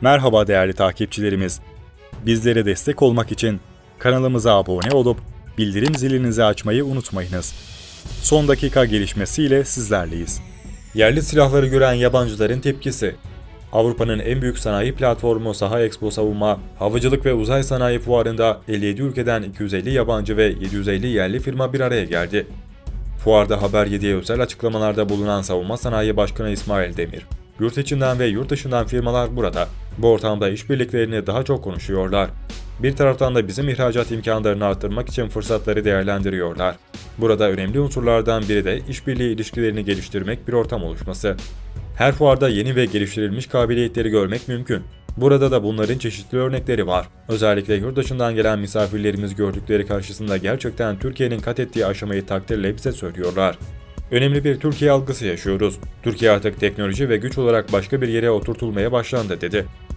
Merhaba değerli takipçilerimiz. Bizlere destek olmak için kanalımıza abone olup bildirim zilinizi açmayı unutmayınız. Son dakika gelişmesiyle sizlerleyiz. Yerli silahları gören yabancıların tepkisi. Avrupa'nın en büyük sanayi platformu Saha Expo Savunma, Havacılık ve Uzay Sanayi Fuarı'nda 57 ülkeden 250 yabancı ve 750 yerli firma bir araya geldi. Fuarda Haber 7'ye özel açıklamalarda bulunan Savunma Sanayi Başkanı İsmail Demir, yurt içinden ve yurt dışından firmalar burada. Bu ortamda işbirliklerini daha çok konuşuyorlar. Bir taraftan da bizim ihracat imkanlarını arttırmak için fırsatları değerlendiriyorlar. Burada önemli unsurlardan biri de işbirliği ilişkilerini geliştirmek bir ortam oluşması. Her fuarda yeni ve geliştirilmiş kabiliyetleri görmek mümkün. Burada da bunların çeşitli örnekleri var. Özellikle yurt dışından gelen misafirlerimiz gördükleri karşısında gerçekten Türkiye'nin kat ettiği aşamayı takdirle bize söylüyorlar. Önemli bir Türkiye algısı yaşıyoruz. Türkiye artık teknoloji ve güç olarak başka bir yere oturtulmaya başlandı dedi.